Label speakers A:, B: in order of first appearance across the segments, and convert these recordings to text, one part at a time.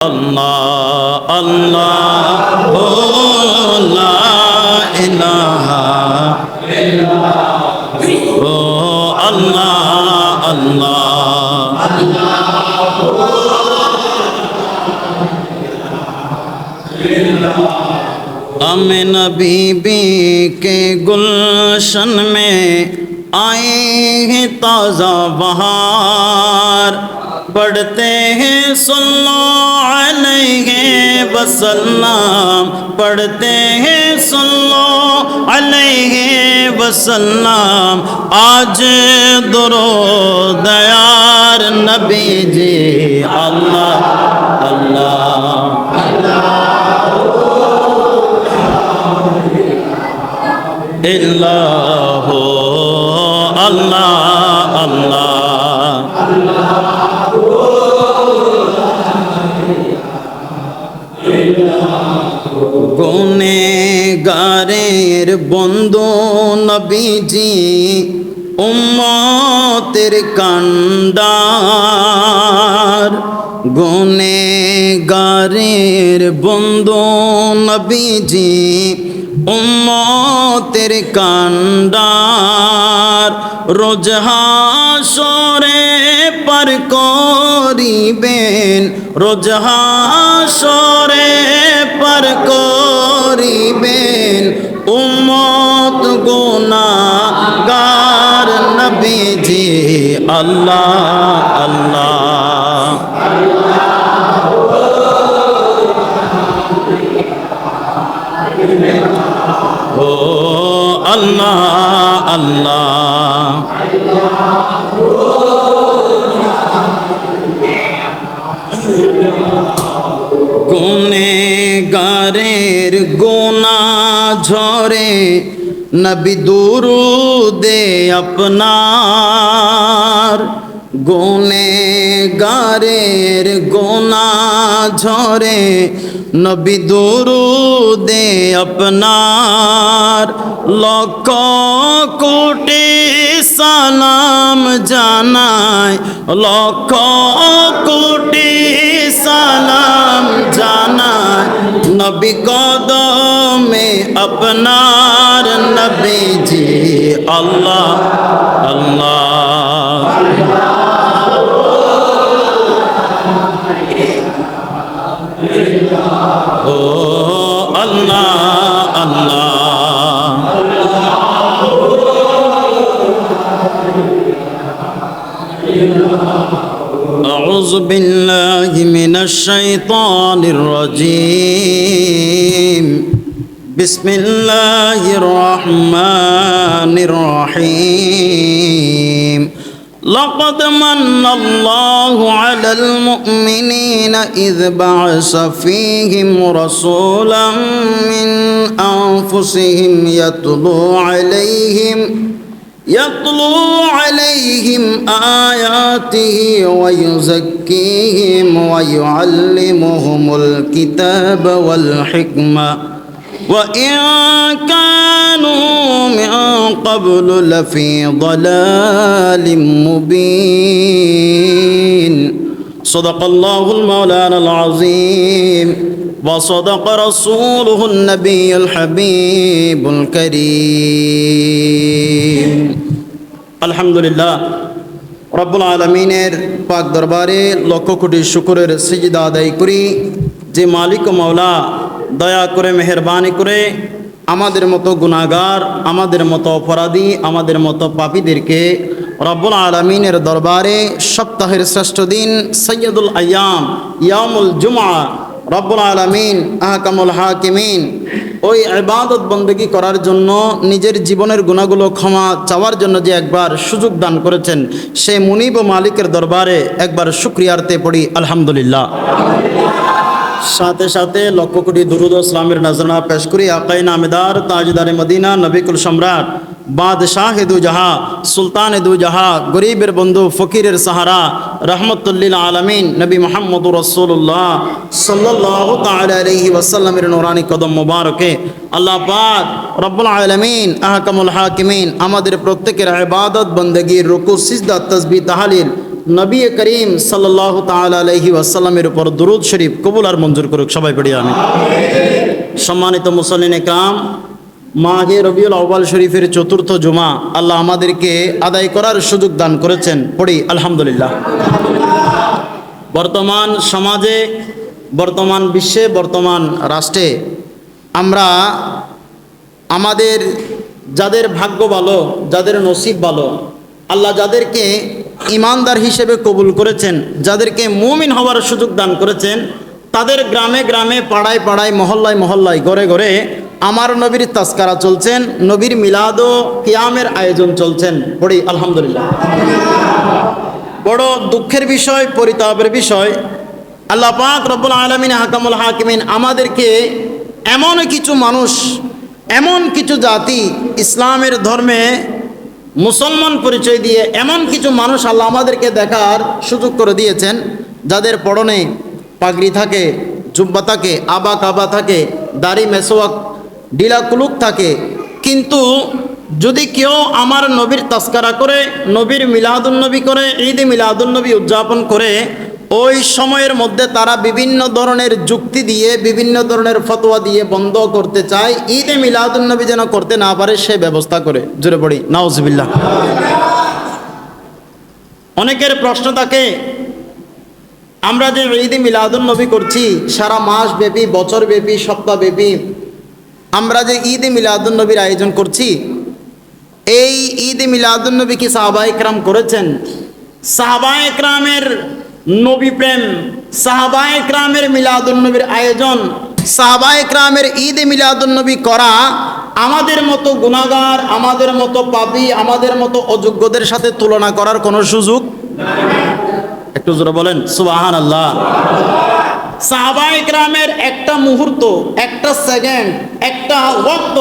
A: اللہ اللہ لا الہ الا اللہ اللہ امن بی کے گلشن میں آئے ہیں تازہ بہار پڑھتے ہیں سنو ہیں وسلام پڑھتے ہیں، سن لو علیہ وسلام آج درو دیار نبی جی اللہ اللہ۔ اللہ اللہ اللہ۔ গারের বন্ধু নবীজি, উম্মতের কান্ডার। গুনে গারের বন্ধু নবীজি, উম্মতের কান্ডার। রোজ হাসরে পার করিবেন, রোজ হাসরে পার করিবেন। উম্মত গুনাগার নবীজি আল্লাহ আল্লাহ। ও আল্লাহ আল্লাহ। গুনে গারের গোনা ঝরে নবী দুরুদে আপনার গুনে গারের গোনা ঝরে নবী দুরুদে আপনার লক্ষ কোটি সালাম জানায়, লক্ষ কোটি সালাম জানায়। নবী কদমে আপনার নবী জি আল্লাহ আল্লাহ। أعوذ بالله من الشيطان الرجيم بسم الله الرحمن الرحيم لقد من الله على المؤمنين إذ بعث فيهم رسولا من أنفسهم يتلو عليهم يتلو عليهم آياته ويزكيهم ويعلمهم الكتاب والحكمة. وإن كانوا من قبل لفي ضلال مبين. صدق الله المولانا العظيم. وصدق رسوله النبي الحبيب الكريم. আলহামদুলিল্লাহ। রব্বুল আলমিনের পাক দরবারে লক্ষ কোটি শুকুরের সিজিদা আদায় করি। যে মালিক ও মাওলা দয়া করে, মেহরবানি করে আমাদের মতো গুণাগার আমাদের মতো অপরাধী, আমাদের মতো পাপীদেরকে রব্বুল আলমিনের দরবারে সপ্তাহের শ্রেষ্ঠ দিন সৈয়দুল আয়াম ইয়ামুল জুমা রব্বুল আলমিন, আহকামুল হাকিমিন ওই ইবাদত বন্দেগী করার জন্য নিজের জীবনের গুণাগুলো ক্ষমা চাওয়ার জন্য যে একবার সুযোগ দান করেছেন সেই মুনিব মালিকের দরবারে একবার শুক্রিয়ার্তে পড়ি, আলহামদুলিল্লাহ। সাথে সাথে লক্ষ কোটি দুরুদ ইসলামের নজরানা পেশ করি। আকাই নামেদার তাজদার মদিনা, নবিকুল সম্রাট, বাদশাহ দু জাহা, সুলতান দু জাহা, গরিবের বন্ধু, ফকিরের সাহারা, রহমতুল্লিল আলমিন, নবী মোহাম্মদ রসুল্লাহ সাল্লাহ তালহি ওসাল্লামের নোরানি কদম মুবারকে। আল্লাহ পাক রব্বুল আলমিন, আহকামুল হাকিমিন, আমাদের প্রত্যেকের ইবাদত, বন্দগীর রুকু, সিজদা তসবি তাহালিল নবী করিম সাল্লাহ তাল আলহি ওয়াসাল্লামের উপর দুরুদ শরীফ কবুল আর মঞ্জুর করুক, সবাই পড়ি আমি সম্মানিত মুসলিন কাম মাঘে রবিউল আউ্বাল শরীফের চতুর্থ জুমা আল্লাহ আমাদেরকে আদায় করার সুযোগ দান করেছেন। পড়ি, আলহামদুলিল্লাহ। বর্তমান সমাজে, বর্তমান বিশ্বে, বর্তমান রাষ্ট্রে আমরা আমাদের যাদের ভাগ্য ভালো, যাদের নসিব ভালো, আল্লাহ যাদেরকে ইমানদার হিসেবে কবুল করেছেন, যাদেরকে মুমিন হওয়ার সুযোগ দান করেছেন, তাদের গ্রামে গ্রামে, পাড়ায় পাড়ায়, মহল্লায় মহল্লায়, ঘরে ঘরে আমার নবীর তাস্কারা চলছেন, নবীর মিলাদ ও কিয়ামের আয়োজন চলছেন। পড়ি, আলহামদুলিল্লাহ। বড় দুঃখের বিষয়, পরিতাপের বিষয়। আল্লাহ পাক রব্বুল আলমিন, হাকামুল হাকিমিন আমাদেরকে এমন কিছু মানুষ, এমন কিছু জাতি ইসলামের ধর্মে মুসলমান পরিচয় দিয়ে এমন কিছু মানুষ আল্লাহ আমাদেরকে দেখার সুযোগ করে দিয়েছেন, যাদের পড়নে পাগড়ি থাকে, জুব্বা থাকে, আবা কাবা থাকে, দাড়ি মেসোয়াক, ডিলা কুলুক থাকে। কিন্তু যদি কেউ আমার নবীর তাস্কারা করে, নবীর মিলাদুন্নবী করে, ঈদ মিলাদুন্নবী উদযাপন করে ওই সময়ের মধ্যে তারা বিভিন্ন ধরনের যুক্তি দিয়ে, বিভিন্ন ধরনের ফতোয়া দিয়ে বন্ধ করতে চায়। ঈদে মিলাদুন্নবী যেন করতে না পারে, সে ব্যবস্থা করে। জোরে পড়ি, নাউজবিল্লাহ। অনেকের প্রশ্ন থাকে, আমরা যে ঈদে মিলাদুন্নবী করছি, সারা মাস ব্যাপী, বছর ব্যাপী, সপ্তাহ ব্যাপী, আমরা যে ঈদ মিলাদুন্নবীর আয়োজন করছি, এই ঈদ মিলাদুন্নবী কি সাহাবা একরাম করেছেন? সাহাবা একরামের নবী প্রেম, সাহাবা একরামের মিলাদুন্নবীর আয়োজন, সাহাবা একরামের ঈদ মিলাদুন্নবী করা আমাদের মতো গুণাগার আমাদের মতো পাপী, আমাদের মতো অযোগ্যদের সাথে তুলনা করার কোনো সুযোগ একটু জোরে বলেন সুবাহান আল্লাহ সাহাবা ইকরামের একটা মুহূর্ত, একটা সেকেন্ড, একটা ওয়াক্ত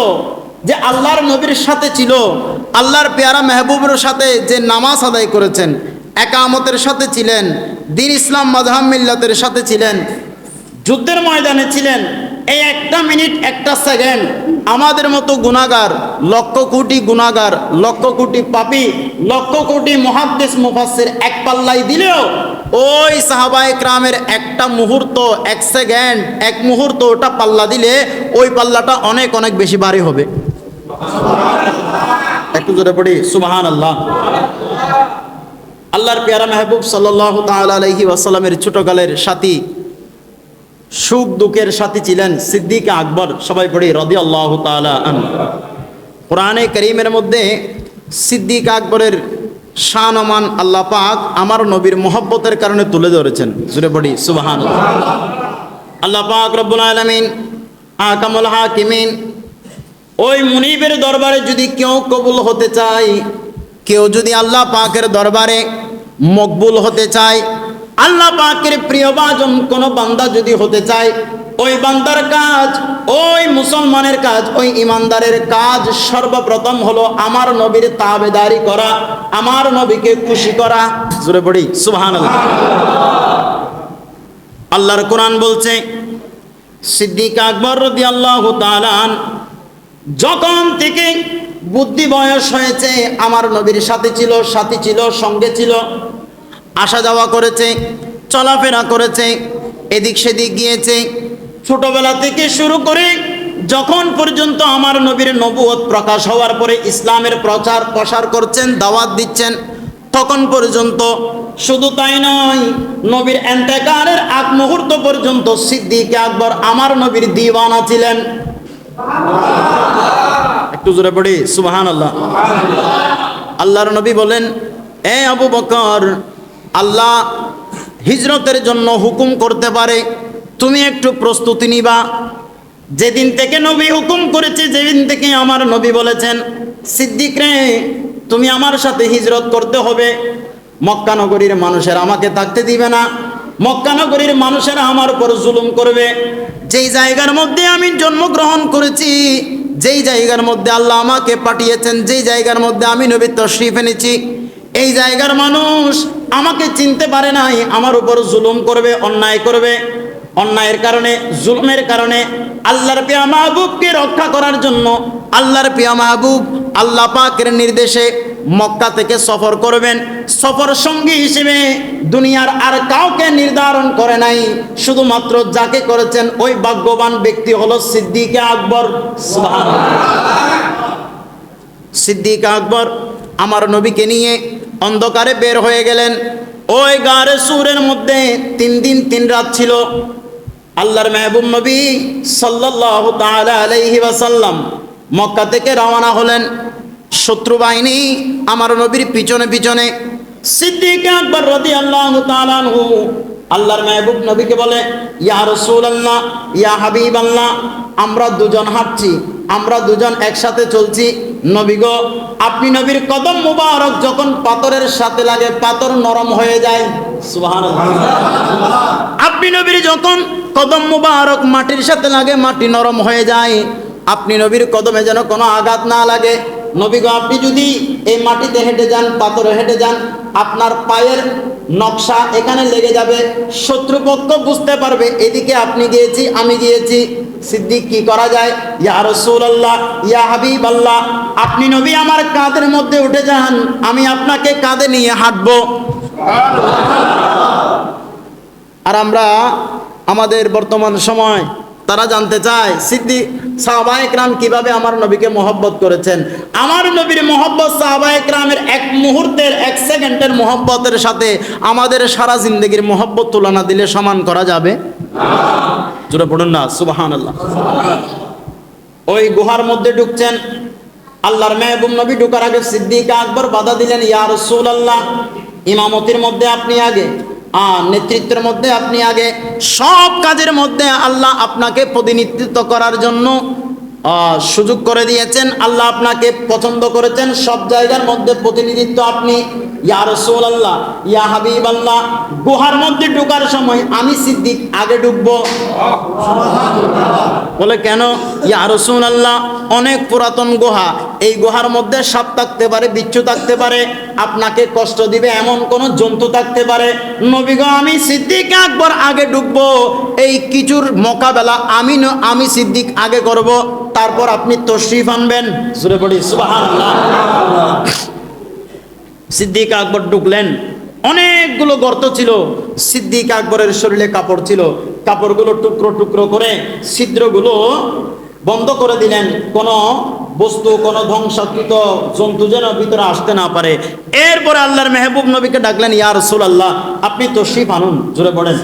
A: যে আল্লাহর নবীর সাথে ছিল, আল্লাহর পেয়ারা মেহবুবের সাথে যে নামাজ আদায় করেছেন একামতের সাথে ছিলেন, দিন ইসলাম মাঝহাম মিল্লাতের সাথে ছিলেন, যুদ্ধের ময়দানে ছিলেন, এই একটা মিনিট, একটা সেকেন্ড, আমাদের মতো গুণাগার লক্ষ কোটি গুণাগার লক্ষ কোটি পাপি, লক্ষ কোটি মহাদ্দেশ মুফাসের এক পাল্লাই দিলেও, ওই সাহাবায়ে ক্রামের একটা মুহূর্ত, এক সেকেন্ড, এক মুহূর্ত ওটা পাল্লা দিলে, ওই পাল্লাটা অনেক অনেক বেশি ভারী হবে। একটু জোরে পড়ি সুবাহান আল্লাহ আল্লাহর পেয়ারা মেহবুব সাল্লাহ তাল আলহি ওয়াসাল্লামের ছোটকালের সাথী, সুখ দুঃখের সাথী ছিলেন সিদ্দিক আকবর, সবাই পড়ি রদি আল্লাহ তালা কোরআনে করিমের মধ্যে সিদ্দিক আকবরের শানমান আল্লাহ পাক আমার নবীর মোহব্বতের কারণে তুলে ধরেছেন। জুড়ে পড়ি সুবাহান আল্লাহ পাক রব্বুল আলমিন আকামুল হাকিমিন, ওই মুনিবের দরবারে যদি কেউ কবুল হতে চায় কেউ যদি আল্লাহ পাকের দরবারে মকবুল হতে চায়, আল্লাহ পাকের প্রিয় বাজন কোন বান্দা যদি হতে চায়, ওই বান্দার কাজ, ওই মুসলমানের কাজ, ওই ইমানদারের কাজ সর্বপ্রথম হলো আমার নবীর তাবেদারি করা, আমার নবীকে খুশি করা। জোরে পড়ি সুবহান আল্লাহর কোরআন বলছে, সিদ্দিক আকবর রদি আল্লাহ যখন থেকে বুদ্ধি বয়স হয়েছে, আমার নবীর সাথে ছিল, সাথী ছিল, সঙ্গে ছিল, আসা যাওয়া করেছে, চলাফেরা করেছে, এদিক সেদিক গিয়েছে। ছোটবেলা থেকে শুরু করে যখন পর্যন্ত আমার নবীর নবুয়ত প্রকাশ হওয়ার পরে ইসলামের প্রচার প্রসার করছেন, দাওয়াত দিচ্ছেন, তখন পর্যন্ত শুধু তাই নয়, নবীর এন্তেকারের আগ মুহূর্ত পর্যন্ত সিদ্দিক আকবর আমার নবীর দিওয়ানা ছিলেন। জোরে পড়ি সুবাহান আল্লাহ আল্লাহর নবী বলেন, এ আবু বকর, আল্লাহ হিজরতের জন্য হুকুম করতে পারে, তুমি একটু প্রস্তুতি নিবা। যেদিন থেকে নবী হুকুম করেছে, যেদিন থেকে আমার নবী বলেছেন, সিদ্দিক রে, তুমি আমার সাথে হিজরত করতে হবে। মক্কানগরীর মানুষের আমাকে থাকতে দিবে না। মক্কানগরীর মানুষেরা আমার উপর জুলুম করবে। যেই জায়গার মধ্যে আমি জন্মগ্রহণ করেছি, যেই জায়গার মধ্যে আল্লাহ আমাকে পাঠিয়েছেন, যেই জায়গার মধ্যে আমি নবী তশরিফ এনেছি, এই জায়গার মানুষ আমাকে চিনতে পারে নাই, আমার উপর জুলুম করবে, অন্যায় করবে। অন্যায়ের কারণে, জুলুমের কারণে আল্লাহর পিয়া মাহবুবকে রক্ষা করার জন্য আল্লাহর পিয়া মাহবুব আল্লাহ পাকের নির্দেশে মক্কা থেকে সফর করবেন। সফর সঙ্গী হিসেবে দুনিয়ার আর কাউকে নির্ধারণ করে নাই। শুধুমাত্র যাকে করেছেন ওই ভাগ্যবান ব্যক্তি হলো সিদ্দিকে আকবর। সিদ্দিক আকবর আমার নবীকে নিয়ে অন্ধকারে বের হয়ে গেলেন। ওই গারে সুরের মধ্যে তিন দিন তিন রাত ছিল। আল্লাহর মেহবুব নবী সাল্লাল্লাহু তাআলা আলাইহি ওয়াসাল্লাম মক্কা থেকে রওনা হলেন। শত্রু বাহিনী আমার নবীর পিছনে পিছনে সিদ্দিক আকবর আনহু আল্লাহর মেহবুব নবীকে বলে, ইয়া রাসূলুল্লাহ, ইয়া হাবিবাল্লাহ, আমরা দুজন হাঁটছি, আমরা দুজন একসাথে চলছি। নবী গো, আপনি নবীর কদম মুবারক যখন পাথরের সাথে লাগে পাথর নরম হয়ে যায়। আপনি নবীর যখন কদম মুবারক মাটির সাথে লাগে মাটি নরম হয়ে যায়, আপনি নবীর কদমে যেন কোনো আঘাত না লাগে। নবী গো আপনি যদি এই মাটিতে হেঁটে যান পাথরে হেঁটে যান আপনার পায়ের নকশা এখানে লেগে যাবে শত্রুপক্ষ বুঝতে পারবে এদিকে আপনি গিয়েছি আমি গিয়েছি সিদ্দিক কি করা যায়? ইয়া রসুল আল্লাহ ইয়া হাবিব আল্লাহ আপনি নবী আমার কাঁধের মধ্যে উঠে যান আমি আপনাকে কাঁধে নিয়ে হাঁটবো। আর আমরা আমাদের বর্তমান সময় তারা জানতে চায়, সিদ্দি, সাহাবা একরাম কীভাবে আমার নবীকে মহব্বত করেছেন? আমার নবীর মহব্বত সাহাবা একরামের এক মুহূর্তের, এক সেকেন্ডের মহব্বতের সাথে আমাদের সারা জিন্দগির মহব্বত তুলনা দিলে সমান করা যাবে? জোরে পড়ুন না সুবাহান ওই গুহার মধ্যে ঢুকছেন, আল্লাহর মেহবুব নবী ঢুকার আগে সিদ্দিক আকবর বাধা দিলেন, ইয়া আল্লাহ ইমামতির মধ্যে আপনি আগে আর নেতৃত্বের মধ্যে আপনি আগে সব কাজের মধ্যে আল্লাহ আপনাকে প্রতিনিধিত্ব করার জন্য সুযোগ করে দিয়েছেন। আল্লাহ আপনাকে পছন্দ করেছেন। সব জায়গার মধ্যে প্রতিনিধিত্ব আপনি, ইয়া রসুল আল্লাহ ইয়া হাবিব আল্লাহ গুহার মধ্যে ঢুকার সময় আমি সিদ্দিক, আগে ঢুকবো। বলে কেন? ইয়া রসুল আল্লাহ অনেক পুরাতন গুহা, এই গুহার মধ্যে সাপ থাকতে পারে, বিচ্ছু থাকতে পারে, আপনাকে কষ্ট দিবে এমন কোন জন্তু থাকতে পারে। নবীগ আমি সিদ্দিক আকবর আগে ঢুকবো, এই কিছুর মোকাবেলা আমি আমি সিদ্দিক আগে করব, তারপর আপনি তশরিফ আনবেন। সিদ্দিক আকবর ঢুকলেন, অনেকগুলো গর্ত ছিল, সিদ্দিক আকবরের শরীরে কাপড় ছিল কাপড়গুলো টুকরো টুকরো করে ছিদ্রগুলো বন্ধ করে দিলেন। কোনো বস্তু, কোনো ধ্বংসাকৃত জন্তু যেন ভিতরে আসতে না পারে। এরপরে আল্লাহর মেহবুব নবীকে ডাকলেন, ইয়া রসুল আল্লাহ আপনি তো শিব আনুন জোরে পড়েন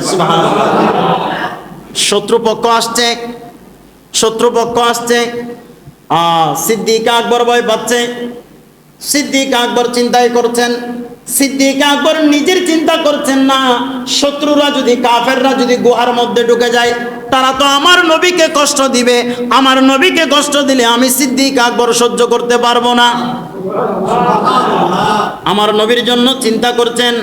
A: শত্রুপক্ষ আসছে শত্রুপক্ষ আসছে। সিদ্দিক আকবর ভয় পাচ্ছে। সিদ্দিক আকবর চিন্তাই করছেন সিদ্দিক নিজের চিন্তা করছেন না, শত্রুরা যদি, কাফেররা যদি গুহার মধ্যে ঢুকে যায়, তারা তো আমার নবীকে কষ্ট দিবে। আমার নবীকে কষ্ট দিলে আমি সিদ্দিক আকবর সহ্য করতে পারব না। আমার নবীর জন্য চিন্তা করছেন,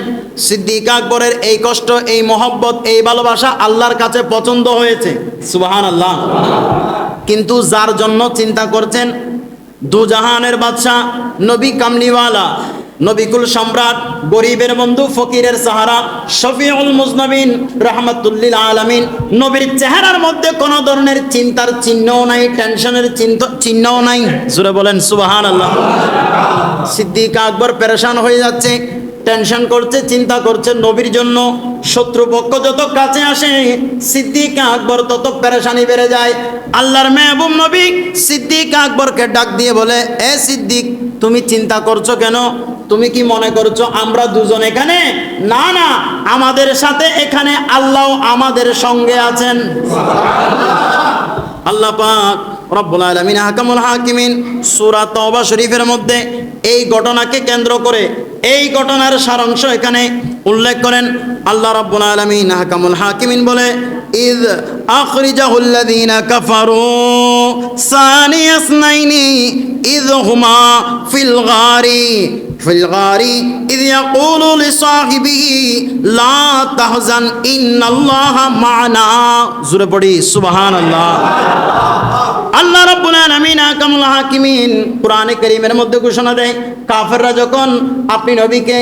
A: সিদ্দিক আকবরের এই কষ্ট, এই মহব্বত, এই ভালোবাসা আল্লাহর কাছে পছন্দ হয়েছে। সুবাহান আল্লাহ কিন্তু যার জন্য চিন্তা করছেন, দুজাহানের বাদশাহ নবী কামলিওয়ালা। নবিকুল সম্রাট, গরিবের বন্ধু, ফকিরের সাহারা, শফিউল মুজনবিন, রহমতুল্লিল আলামিন। নবীর চেহারার মধ্যে কোনো ধরনের চিন্তার চিহ্নও নাই, টেনশনের চিহ্নও নাই। জুড়ে বলেন সুবাহান আল্লাহ সিদ্দিক আকবর পেরেশান হয়ে যাচ্ছে, টেনশন করছে, চিন্তা করছে নবীর জন্য। শত্রুপক্ষ যত কাছে আসে, সিদ্দিক আকবর তত পেরেশানি বেড়ে যায়। আল্লাহর মেহবুব নবী সিদ্দিক আকবরকে ডাক দিয়ে বলে, এ সিদ্দিক, তুমি চিন্তা করছ কেন? তুমি কি মনে করছ আমরা দুজন এখানে? না না, আমাদের সাথে এখানে আল্লাহ আমাদের সঙ্গে আছেন। আল্লাহ পাক রব্বুল হাকামুল হাকিমিন সূরা শরীফের মধ্যে এই ঘটনাকে কেন্দ্র করে এই ঘটনার সারাংশ এখানে উল্লেখ করেন। হাকিমিন বলে في الغار إذ يقول لصاحبه لا تحزن إن الله معنا زور পড়ি সুবহান আল্লাহ আল্লাহ রাব্বুল আলামিন আকামুল হাকিমিন কোরআনে কারীমের মধ্যে ঘোষণা দেয় কাফেররা যখন আপনি নবীকে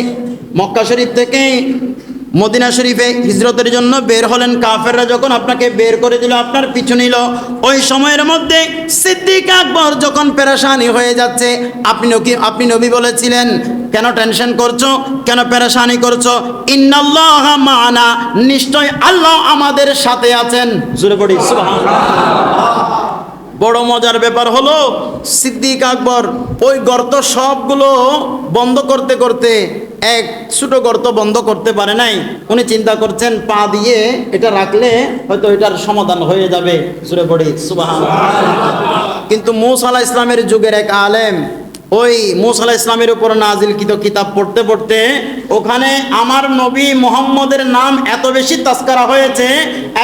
A: মক্কা শরীফ থেকে মদিনা শরীফে হিজরতের জন্য বের হলেন কাফেররা যখন আপনাকে বের করে দিল, আপনার পিছু নিল। ওই সময়ের মধ্যে সিদ্দিক আকবর যখন পেরেশানি হয়ে যাচ্ছে আপনি নকি আপনি নবী বলেছিলেন, কেন টেনশন করছ? কেন পেরেশানি করছ? ইন্নাল্লাহ মানা, নিশ্চয় আল্লাহ আমাদের সাথে আছেন। পড়ি। বড় মজার ব্যাপার হলো, সিদ্দিক আকবর ওই গর্ত সবগুলো বন্ধ করতে করতে এক ছোট গর্ত বন্ধ করতে পারে নাই। উনি চিন্তা করছেন, পা দিয়ে এটা রাখলে হয়তো এটার সমাধান হয়ে যাবে। সুরে পড়ি সুবাহ কিন্তু মৌসালা ইসলামের যুগের এক আলেম ওই মৌসালা ইসলামের উপর নাজিলকৃত কিতাব পড়তে পড়তে ওখানে আমার নবী মোহাম্মদের নাম এত বেশি তাস্কারা হয়েছে,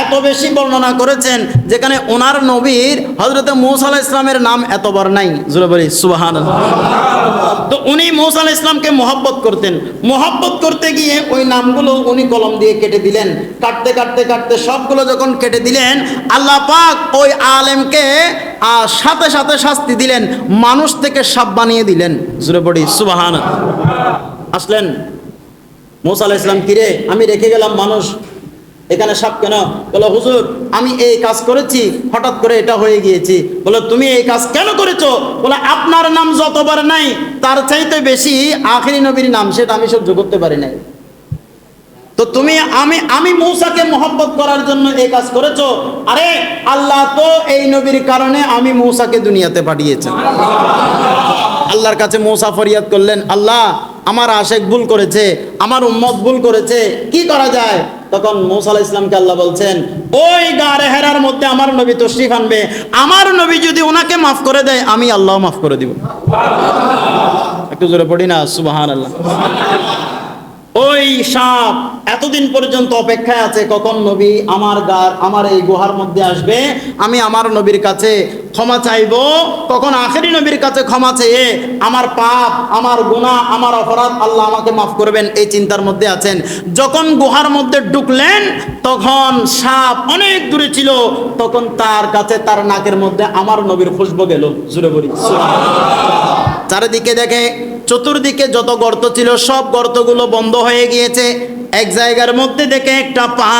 A: এত বেশি বর্ণনা করেছেন, যেখানে ওনার নবীর হজরত মৌসালা ইসলামের নাম এতবার নাই। জুড়ে সুবাহান তো উনি মৌসা আলাহ ইসলামকে মহব্বত করতেন। মহব্বত করতে গিয়ে ওই নামগুলো উনি কলম দিয়ে কেটে দিলেন। কাটতে কাটতে কাটতে সবগুলো যখন কেটে দিলেন, আল্লাহ পাক ওই আলেমকে সাথে সাথে শাস্তি দিলেন। মানুষ থেকে সাপ বানিয়ে দিলেন। জুড়ে পড়ি, সুবাহান। আসলেন, মৌসা আলাহ ইসলাম কিরে, আমি রেখে গেলাম মানুষ। এখানে সাপ কেন? বলো, হুজুর, আমি এই কাজ করেছি, হঠাৎ করে এটা হয়ে গিয়েছি। বলো, তুমি এই কাজ কেন করেছ? বলে, আপনার নাম যতবার নাই, তার চাইতে বেশি আখেরি নবীর নাম, সেটা আমি সহ্য করতে পারি নাই। তো তুমি, আমি আমি মৌসাকে মোহব্বত করার জন্য এই কাজ করেছ? আরে, আল্লাহ তো এই নবীর কারণে আমি মৌসাকে দুনিয়াতে পাঠিয়েছেন। আল্লাহর কাছে মৌসা ফরিয়াদ করলেন, আল্লাহ, আমার আশেক ভুল করেছে, আমার উম্মত ভুল করেছে, কি করা যায়? তখন মৌসা ইসলামকে আল্লাহ বলছেন, ওই গাড়ে হেরার মধ্যে আমার নবী তশরিফ আনবে, আমার নবী যদি ওনাকে মাফ করে দেয়, আমি আল্লাহ মাফ করে দিব। একটু জোরে পড়ি না? সুবাহান আল্লাহ ওই সাপ এতদিন পর্যন্ত অপেক্ষায় আছে, কখন নবী আমার গার, আমার এই গুহার মধ্যে আসবে? আমি আমার নবীর কাছে ক্ষমা চাইব, কখন আখেরি নবীর কাছে ক্ষমা চেয়ে আমার পাপ, আমার গুনাহ, আমার অপরাধ আল্লাহ আমাকে মাফ করবেন, এই চিন্তার মধ্যে আছেন। যখন গুহার মধ্যে ঢুকলেন, তখন সাপ অনেক দূরে ছিল, তখন তার কাছে, তার নাকের মধ্যে আমার নবীর খুশবো গেল। জুড়ে বলি চারিদিকে দেখে চতুর্দিকে যত গর্ত ছিল, সব গর্তগুলো বন্ধ হয়ে গিয়েছে। এক জায়গার মধ্যে দেখে একটা পা,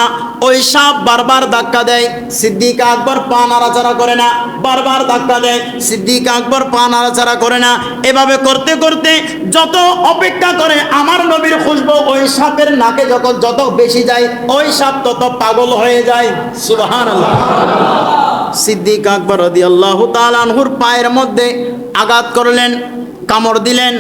A: ওই সাপ বারবার ধাক্কা দেয়। সিদ্দিক আকবর পা নাড়াচাড়া করে না, বারবার ধাক্কা দেয়। সিদ্দিক আকবর পা নাড়াচাড়া করে না। এভাবে করতে করতে যত অপেক্ষা করে, আমার নবীর খুশবো ওই সাপের নাকে যখন যত বেশি যায়, ওই সাপ তত পাগল হয়ে যায়। সুবাহান সিদ্দিক আকবর রদি আল্লাহ তালানহুর পায়ের মধ্যে আঘাত করলেন, কামড় দিলেন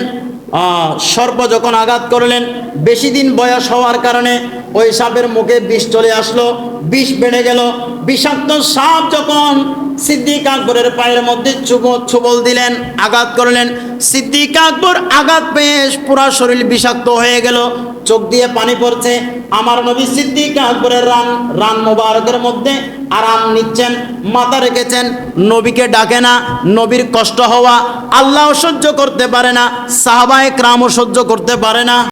A: সর্প যখন আঘাত করলেন, বেশি দিন বয়স হওয়ার কারণে ওই সাপের মুখে বিষ চলে আসলো, বিষ বেড়ে গেল বিষাক্ত সাপ যখন সিদ্দিক আকবরের পায়ের মধ্যে ছুবল দিলেন, আঘাত করলেন, সিদ্দিক আকবর আঘাত পেয়ে পুরা শরীর বিষাক্ত হয়ে গেল, চোখ দিয়ে পানি পড়ছে। আমার নবী সিদ্দিক আকবরের রান রান মোবারকের মধ্যে আরাম নিচ্ছেন, মাথা রেখেছেন, নবীকে ডাকে না, নবীর কষ্ট হওয়া, আল্লাহ সহ্য করতে পারে না, সাহাবায়ে ক্রামও সহ্য করতে পারে না।